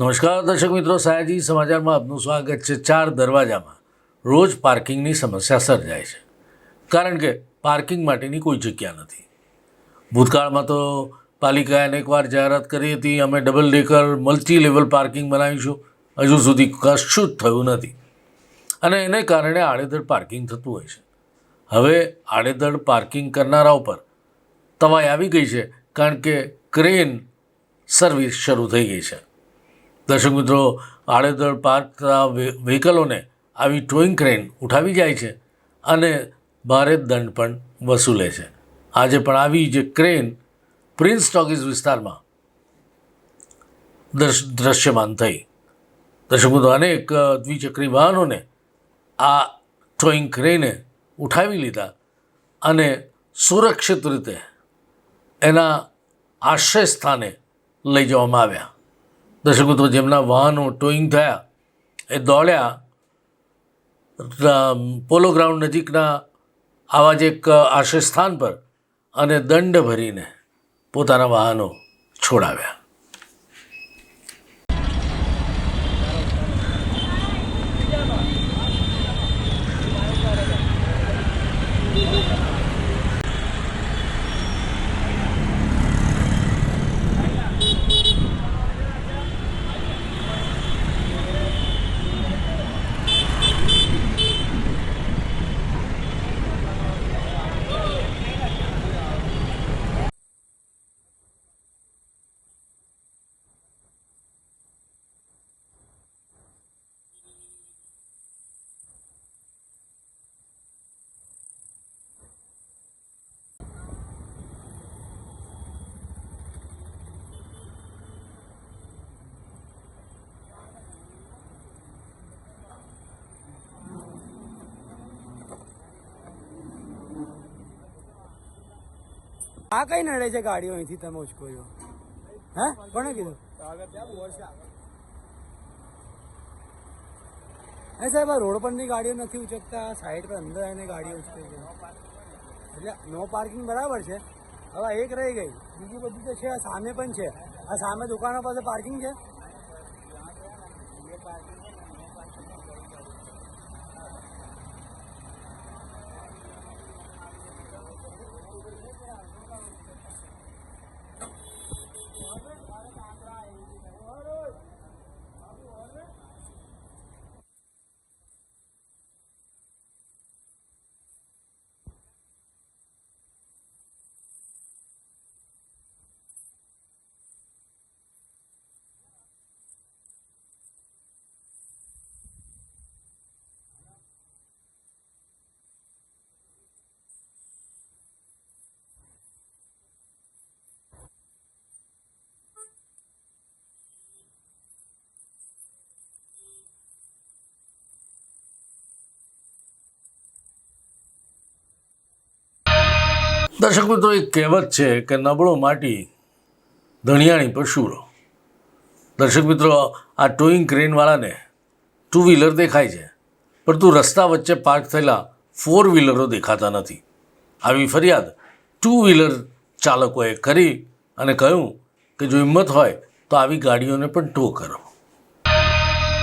નમસ્કાર, દર્શક મિત્રો, સયાજી સમાચારમાં આપનું સ્વાગત છે ચાર દરવાજામાં. રોજ પાર્કિંગની સમસ્યા સર્જાય છે. કારણ કે પાર્કિંગ માટેની કોઈ જગ્યા નથી. ભૂતકાળમાં તો પાલિકાએ અનેકવાર જાહેરાત કરી હતી, અમે double decker multi level parking બનાવીશું. હજુ સુધી કશું જ થયું નથી. અને એને કારણે આડેધડ પાર્કિંગ થતું હોય છે. હવે આડેધડ પાર્કિંગ કરનારાઓ પર તવાઈ આવી ગઈ છે, કારણ કે ક્રેન સર્વિસ શરૂ થઈ ગઈ છે. દર્શક મિત્રો, આડેધડ પાર્ક વ્હીકલોને આવી ટોઈંગ ક્રેન ઉઠાવી જાય છે અને ભારે દંડ પણ વસૂલે છે. આજે પણ આવી જે ક્રેન પ્રિન્સ ટોકીઝ વિસ્તારમાં દર્શ, દ્રશ્યમાન થઈ. દર્શક મિત્રો, અનેક દ્વિચક્રી વાહનોને આ ટોઈંગ ક્રેને ઉઠાવી લીધા અને સુરક્ષિત રીતે એના આશ્રય સ્થાને લઈ જવામાં આવ્યા. દર્શક મિત્રો જેમના વાહનો ટોઈંગ થયા, એ દોડ્યા. પોલો ગ્રાઉન્ડ નજીકના આવા જ એક આશ્રય સ્થાન પર અને દંડ ભરીને પોતાના વાહનો છોડાવ્યા. આ કઈ નડે છે ગાડીઓ અહીંથી તમે ઉચકો છો? હે? કોને કીધું? હે સાહેબ, આ રોડ પરની ગાડીઓ નથી ઉચકતા સાઈડ પર અંદર આવીને ગાડીઓ ઉચકે છે. એટલે નો પાર્કિંગ બરાબર છે. હવે આ એક રહી ગઈ. બીજી બધી તો છે, આ સામે પણ છે. આ સામે દુકાનો પાસે પાર્કિંગ છે? દર્શક મિત્રો એક કહેવત છે કે નબળો માટી ધણિયાણી પર શૂરો દર્શક મિત્રો, આ ટોઈંગ ક્રેનવાળાને ટુ વ્હીલર દેખાય છે, પરંતુ રસ્તા વચ્ચે પાર્ક થયેલા ફોર વ્હીલરો દેખાતા નથી. આવી ફરિયાદ ટુ વ્હીલર ચાલકોએ કરી અને કહ્યું કે જો હિંમત હોય તો આવી ગાડીઓને પણ ટો કરો.